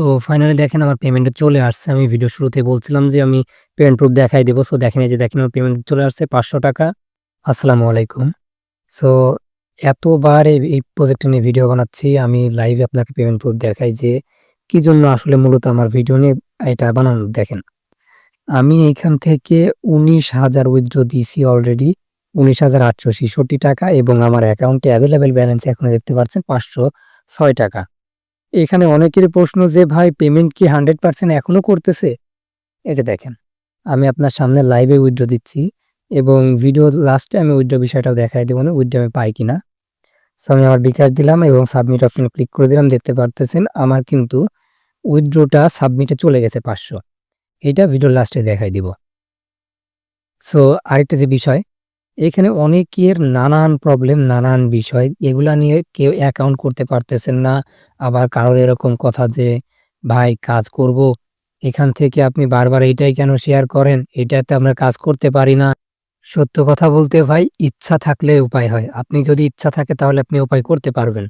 তো ফাইনালি দেখেন আমার পেমেন্টটা চলে আসছে। আমি ভিডিও শুরুতে বলছিলাম যে আমি পেমেন্ট প্রুফ দেখাই দেবো সো দেখেন যে দেখেন আমার পেমেন্ট চলে আসছে ৳৫০০ আসসালামু আলাইকুম। সো এতবার এই প্রজেক্টটা নিয়ে ভিডিও বানাচ্ছি। আমি লাইভে আপনাকে পেমেন্ট প্রুফ দেখাই যে কি জন্য আসলে মূলত আমার ভিডিও নিয়ে এটা বানানো দেখেন। আমি এইখান থেকে ১৯,০০০ উইথড্র দিছি অলরেডি ৳১৯,৮৬৬ এবং আমার অ্যাকাউন্টে অ্যাভেলেবেল ব্যালেন্স এখনও দেখতে পাচ্ছেন ৳৫০৬ এখানে অনেকেরই প্রশ্ন যে ভাই পেমেন্ট কি হান্ড্রেড পার্সেন্ট এখনও করতেছে? এই যে দেখেন, আমি আপনার সামনে লাইভে উইথড্র দিচ্ছি এবং ভিডিওর লাস্টে আমি উইথড্র বিষয়টাও দেখায় দিব না উইথড্র আমি পাই কিনা। সো আমি আমার বিকাশ দিলাম এবং সাবমিট অপশনে ক্লিক করে দিলাম। দেখতে পারতেছেন আমার কিন্তু উইথড্রটা সাবমিটে চলে গেছে পাঁচশো এটা ভিডিওর লাস্টে দেখাই দিব। সো আরেকটা যে বিষয়, এখানে অনেকের নানান প্রবলেম, নানান বিষয় এগুলা নিয়ে কেউ অ্যাকাউন্ট করতে পারতেছেন না। আবার কারোর এরকম কথা যে ভাই কাজ করব, এখান থেকে আপনি বারবার এইটাই কেন শেয়ার করেন? এটাতে আমরা কাজ করতে পারি না। সত্য কথা বলতে ভাই ইচ্ছা থাকলে উপায় হয়। আপনি যদি ইচ্ছা থাকে তাহলে আপনি উপায় করতে পারবেন।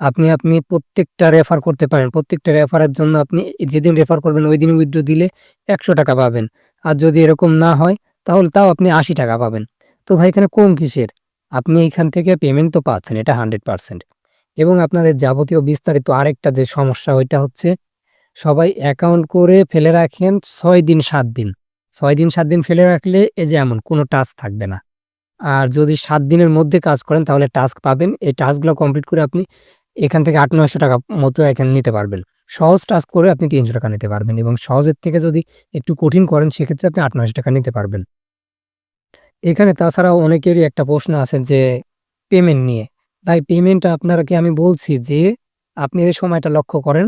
আপনি আপনি প্রত্যেকটা রেফার করতে পারেন। প্রত্যেকটা রেফারের জন্য আপনি যেদিন রেফার করবেন ওই দিন উইথড্র দিলে ৳১০০ পাবেন। আর যদি এরকম না হয় তাহলে তাও আপনি ৳৮০ পাবেন। তো ভাই, এখানে কম কিসের? আপনি এইখান থেকে পেমেন্ট তো পাচ্ছেন, এটা 100% এবং আপনাদের যাবতীয় বিস্তারিত আরেকটা যে সমস্যা, ওইটা হচ্ছে সবাই অ্যাকাউন্ট করে ফেলে রাখেন ছয় দিন, সাত দিন। ছয় দিন, সাত দিন ফেলে রাখলে এ যে এমন কোনো টাস্ক থাকবে না। আর যদি সাত দিনের মধ্যে কাজ করেন, তাহলে টাস্ক পাবেন। এই টাস্কগুলো কমপ্লিট করে আপনি এখান থেকে ৳৮০০-৯০০ মতো এখানে নিতে পারবেন। সহজ টাস্ক করে আপনি ৳৩০০ নিতে পারবেন এবং সহজের থেকে যদি একটু কঠিন করেন, সেক্ষেত্রে আপনি ৳৮০০-৯০০ নিতে পারবেন। এখানে তাছাড়াও অনেকেরই একটা প্রশ্ন আছে যে পেমেন্ট নিয়ে। ভাই পেমেন্ট আপনাকে আমি বলছি যে আপনি এই সময়টা লক্ষ্য করেন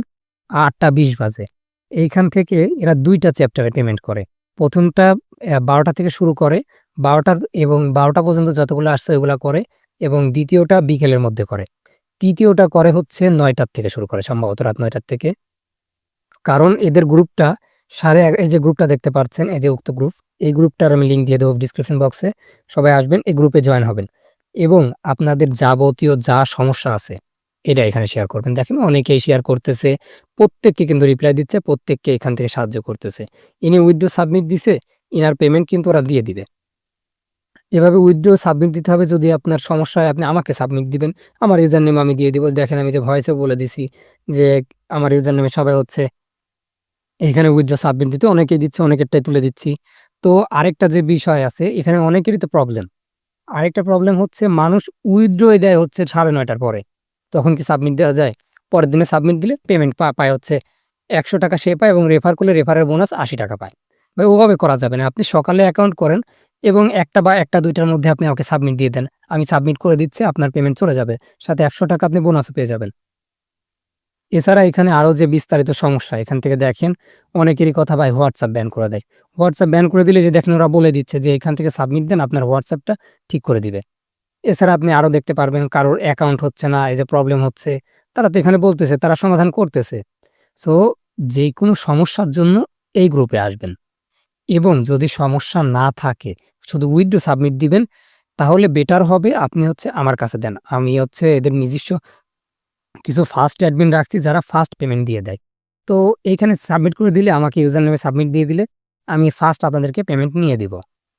৮টা ২০ বাজে। এইখান থেকে এরা দুইটা চ্যাপ্টারে পেমেন্ট করে। প্রথমটা বারোটা থেকে শুরু করে ১২টা এবং ১২টা পর্যন্ত যতগুলো আসছে ওগুলা করে এবং দ্বিতীয়টা বিকেলের মধ্যে করে। তৃতীয়টা করে হচ্ছে নয়টার থেকে শুরু করে, সম্ভবত রাত নয়টার থেকে। কারণ এদের গ্রুপটা সাড়ে এই যে গ্রুপটা দেখতে পাচ্ছেন এই যে উক্ত গ্রুপ, এই গ্রুপটার আমি লিঙ্ক দিয়ে দেবো ডিসক্রিপশন বক্সে। সবাই আসবেন এই গ্রুপে জয়েন হবেন এবং আপনাদের যাবতীয় যা সমস্যা আছে এটা এখানে শেয়ার করবেন। দেখেন অনেকেই শেয়ার করতেছে। প্রত্যেককে কিন্তু রিপ্লাই দিচ্ছে, প্রত্যেককে এখান থেকে সাহায্য করতেছে। ইনি উইথড্র সাবমিট দিছে, ইনার পেমেন্ট কিন্তু ওরা দিয়ে দিবে। এভাবে উইথড্র সাবমিট দিতে হবে যদি আপনার সমস্যা হয় আপনি আমাকে সাবমিট দিবেন। আমার ইউজার নেম আমি দিয়ে দিব। দেখেন আমি যে ভয়েসেও বলে দিছি যে আমার ইউজার নেমে সবাই হচ্ছে এখানে উইথড্র সাবমিট দিতে অনেকেই দিচ্ছে, অনেকেরটাই তুলে দিচ্ছি। তো আরেকটা যে বিষয় আছে এখানে অনেকেরই তো প্রবলেম। আরেকটা প্রবলেম হচ্ছে মানুষ উইথড্রই দেয় হচ্ছে ৯:৩০ পরে। তখন কি সাবমিট দেওয়া যায়? পরের দিনে সাবমিট দিলে পেমেন্ট পায় হচ্ছে ৳১০০ সে পায় এবং রেফার করলে রেফারের বোনাস ৳৮০ পায়। ভাই ওভাবে করা যাবে না। আপনি সকালে অ্যাকাউন্ট করেন এবং একটা বা ১টা ২টার মধ্যে আপনি আমাকে সাবমিট দিয়ে দেন। আমি সাবমিট করে দিচ্ছি আপনার পেমেন্ট চলে যাবে। সাথে ৳১০০ আপনি বোনাসও পেয়ে যাবেন। এছাড়া এখানে আরও যে বিস্তারিত সমস্যা এখান থেকে দেখেন অনেকেরই কথা ভাই হোয়াটসঅ্যাপ ব্যান করে দেয়। হোয়াটসঅ্যাপ ব্যান করে দিলে যে দেখেন ওরা বলে দিচ্ছে যে এখান থেকে সাবমিট দেন আপনার হোয়াটসঅ্যাপটা ঠিক করে দিবে। এছাড়া আপনি আরও দেখতে পারবেন কারোর অ্যাকাউন্ট হচ্ছে না, এই যে প্রবলেম হচ্ছে তারা তো এখানে বলতেছে তারা সমাধান করতেছে। সো যেকোনো সমস্যার জন্য এই গ্রুপে আসবেন এবং যদি সমস্যা না থাকে শুধু উইথড্র সাবমিট দিবেন তাহলে বেটার হবে আপনি হচ্ছে আমার কাছে দেন। আমি হচ্ছে এদের নিজস্ব কিছু ফাস্ট অ্যাডমিন রাখছি যারা ফাস্ট পেমেন্ট দিয়ে দেয়। তো এইখানে সাবমিট করে দিলে আমাকে ইউজার নেমে সাবমিট দিয়ে দিলে আমি ফাস্ট আপনাদেরকে পেমেন্ট নিয়ে দিব।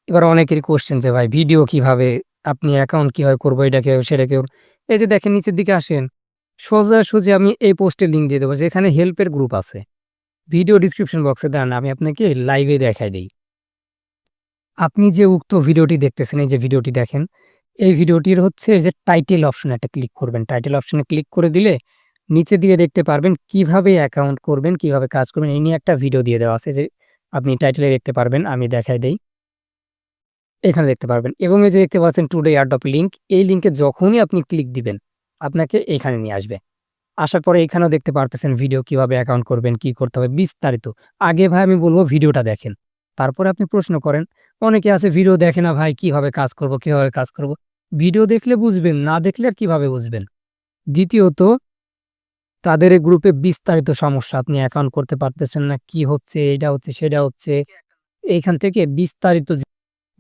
এবার অনেকেরই কোয়েশ্চেন যে, ভাই ভিডিও কীভাবে আপনি অ্যাকাউন্ট কীভাবে করব এটা কীভাবে সেটা কীভাবে এই যে দেখেন, নিচের দিকে আসেন সোজাসুজি আমি এই পোস্টের লিঙ্ক দিয়ে দেবো, যেখানে হেল্পের গ্রুপ আছে। ভিডিও ডিসক্রিপশন বক্সে দেন আমি আপনাকে লাইভে দেখাই দিই আপনি যে উক্ত ভিডিওটি দেখতেছেন, এই যে ভিডিওটি দেখেন এই ভিডিওটির হচ্ছে যে টাইটেল অপশনে একটা ক্লিক করবেন। টাইটেল অপশনে ক্লিক করে দিলে নিচে দিয়ে দেখতে পারবেন কীভাবে অ্যাকাউন্ট করবেন, কীভাবে কাজ করবেন এই নিয়ে একটা ভিডিও দিয়ে দেওয়া আছে যে আপনি টাইটেলে দেখতে পারবেন আমি দেখাই দেই। এখানে দেখতে পারবেন এবং এই যে দেখতে পাচ্ছেন টুডে এয়ারড্রপ লিঙ্ক এই লিঙ্কে যখনই আপনি ক্লিক দিবেন আপনাকে এখানে নিয়ে আসবে। আসার পরে এখানেও দেখতে পারতেছেন ভিডিও কীভাবে অ্যাকাউন্ট করবেন, কি করতে হবে বিস্তারিত। আগে ভাই আমি বলব ভিডিওটা দেখেন। তারপরে আপনি প্রশ্ন করেন। অনেকে আছে ভিডিও দেখে না ভাই কীভাবে কাজ করব, কীভাবে কাজ করব। ভিডিও দেখলে বুঝবেন, না দেখলে আর কীভাবে বুঝবেন? দ্বিতীয়ত তাদের এই গ্রুপে বিস্তারিত সমস্যা আপনি অ্যাকাউন্ট করতে পারতেছেন না, কি হচ্ছে, এটা হচ্ছে, সেটা হচ্ছে। এইখান থেকে বিস্তারিত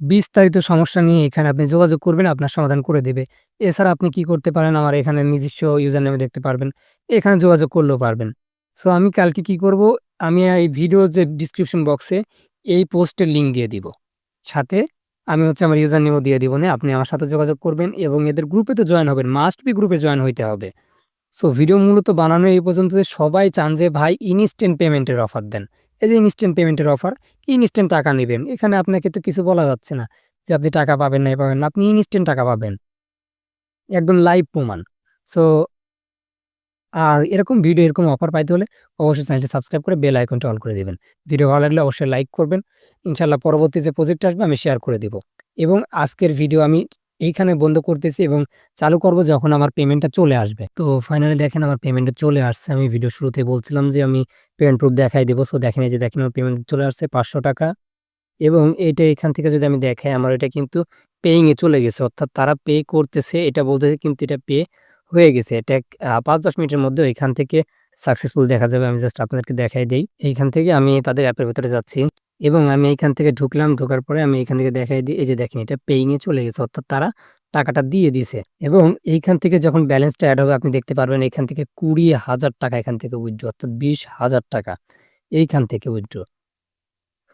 বিস্তারিত সমস্যা নিয়ে এখানে আপনি যোগাযোগ করবেন আপনার সমাধান করে দেবে। এছাড়া আপনি কি করতে পারেন আমার এখানে নিজস্ব ইউজার নেমে দেখতে পারবেন। এখানে যোগাযোগ করলেও পারবেন। সো আমি কালকে কি করব আমি এই ভিডিও যে ডিসক্রিপশন বক্সে এই পোস্টের লিঙ্ক দিয়ে দিব সাথে আমি হচ্ছে আমার ইউজার নেমও দিয়ে দিব না। আপনি আমার সাথে যোগাযোগ করবেন এবং এদের গ্রুপে তো জয়েন হবেন মাস্ট বি গ্রুপে জয়েন হইতে হবে। সো ভিডিও মূলত বানানো এই পর্যন্ত যে সবাই চান যে ভাই ইনস্ট্যান্ট পেমেন্টের অফার দেন। এই যে ইনস্ট্যান্ট পেমেন্টের অফার ইনস্ট্যান্ট টাকা নেবেন। এখানে আপনাকে তো কিছু বলা যাচ্ছে না যে আপনি টাকা পাবেন নাই পাবেন না। আপনি ইনস্ট্যান্ট টাকা পাবেন। একদম লাইভ প্রমাণ। সো আর এরকম ভিডিও এরকম অফার পাইতে হলে অবশ্যই চ্যানেলটি সাবস্ক্রাইব করে বেল আইকনটা অন করে দিবেন। ভিডিও ভালো লাগলে অবশ্যই লাইক করবেন। ইনশাল্লাহ পরবর্তী যে প্রজেক্ট আসবে আমি শেয়ার করে দিব। এবং আজকের ভিডিও আমি এইখানে বন্ধ করতেছি এবং চালু করব যখন আমার পেমেন্টটা চলে আসবে। তো ফাইনালি দেখেন আমার পেমেন্টটা চলে আসছে। আমি ভিডিও শুরুতে বলছিলাম যে আমি পেমেন্ট প্রুফ দেখাই দেবো। সো দেখেন এই যে দেখেন আমার পেমেন্ট চলে আসছে পাঁচশো টাকা। এবং এটা এখান থেকে যদি আমি দেখাই, আমার এটা কিন্তু পেইংয়ে চলে গেছে। অর্থাৎ তারা পে করতেছে, এটা বলতেছে কিন্তু এটা পে হয়ে গেছে। এটা পাঁচ দশ মিনিটের মধ্যে এখান থেকে সাকসেসফুল দেখা যাবে। আমি জাস্ট আপনাদেরকে দেখাই দিই। এইখান থেকে আমি তাদের অ্যাপের ভেতরে যাচ্ছি। এবং আমি এইখান থেকে ঢুকলাম, ঢোকার পরে আমি এখান থেকে দেখাই দিই এই যে দেখেন এটা পেইংয়ে চলে গেছে, অর্থাৎ তারা টাকাটা দিয়ে দিছে। এবং এইখান থেকে যখন ব্যালেন্সটা অ্যাড হবে, আপনি দেখতে পারবেন এখান থেকে কুড়ি হাজার টাকা এখান থেকে উইথড্র অর্থাৎ বিশ হাজার টাকা এইখান থেকে উইথড্র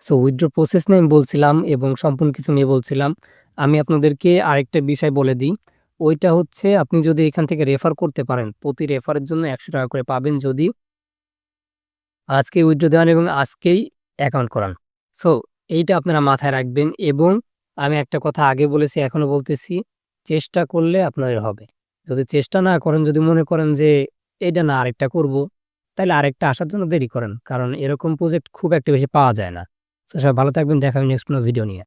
সো উইথড্র প্রসেস নিয়ে আমি বলছিলাম এবং সম্পূর্ণ কিছু নিয়ে বলছিলাম। আমি আপনাদেরকে আরেকটা বিষয় বলে দিই। ওইটা হচ্ছে আপনি যদি এখান থেকে রেফার করতে পারেন, প্রতি রেফারের জন্য একশো টাকা করে পাবেন যদি আজকে উইথড্র দেওয়ান এবং আজকেই অ্যাকাউন্ট করান। সো এইটা আপনারা মাথায় রাখবেন এবং আমি একটা কথা আগে বলেছি এখনও বলতেছি, চেষ্টা করলে আপনাদের হবে। যদি চেষ্টা না করেন, যদি মনে করেন যে এটা না আরেকটা করব, তাহলে আরেকটা আসার জন্য দেরি করেন, কারণ এরকম প্রজেক্ট খুব একটা বেশি পাওয়া যায় না। সো সবাই ভালো থাকবেন, দেখা হবে নেক্সট কোনো ভিডিও নিয়ে।